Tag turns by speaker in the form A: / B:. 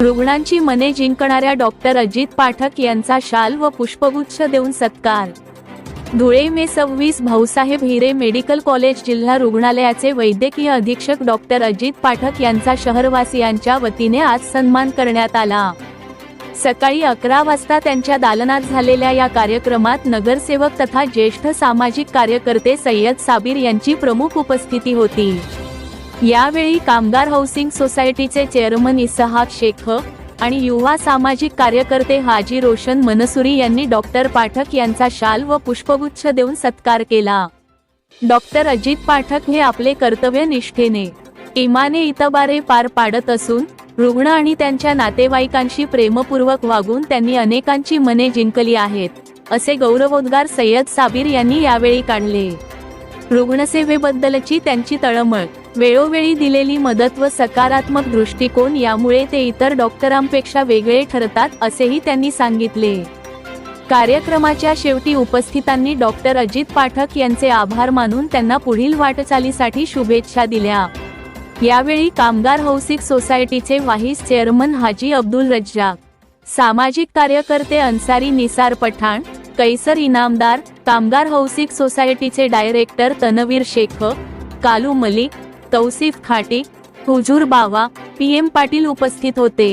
A: रुग्णांची मने जिंकणाऱ्या डॉक्टर अजित पाठक यांचा शाल व पुष्पगुच्छ देऊन सत्कार. धुळे मे सव्वीस भाऊसाहेब हिरे मेडिकल कॉलेज जिल्हा रुग्णालयाचे वैद्यकीय अधीक्षक डॉक्टर अजित पाठक यांचा शहरवासियांच्या वतीने आज सन्मान करण्यात आला. सकाळी अकरा वाजता त्यांच्या दालनात झालेल्या या कार्यक्रमात नगरसेवक तथा ज्येष्ठ सामाजिक कार्यकर्ते सय्यद साबीर यांची प्रमुख उपस्थिती होती. यावेळी कामगार हाऊसिंग सोसायटीचे चेअरमन इसहाक शेख आणि युवा सामाजिक कार्यकर्ते हाजी रोशन मनसुरी यांनी डॉक्टर पाठक यांचा शाल व पुष्पगुच्छ देऊन सत्कार केला. डॉक्टर अजित पाठक हे आपले कर्तव्य निष्ठेने इमाने इतबारे पार पाडत असून रुग्ण आणि त्यांच्या नातेवाईकांशी प्रेमपूर्वक वागून त्यांनी अनेकांची मने जिंकली आहेत असे गौरवोद्गार सय्यद साबीर यांनी यावेळी काढले. रुग्णसेवेबद्दलची त्यांची तळमळ वेळोवेळी दिलेली मदत व सकारात्मक दृष्टिकोन यामुळे ते इतर डॉक्टरांपेक्षा वेगळे ठरतात असेही त्यांनी सांगितले. कार्यक्रमाच्या शेवटी उपस्थितांनी डॉक्टर अजित पाठक यांचे आभार मानून त्यांना पुढील वाटचालीसाठी शुभेच्छा दिल्या. यावेळी कामगार housing society vice chairman Haji Abdul Razzak सामाजिक कार्यकर्ते अन्सारी निसार पठाण कैसर इनामदार कामगार हौसिक सोसायटीचे director Tanveer Shaikh Kalu Malik Tausif Khati Huzur Bawa P M Patil उपस्थित होते.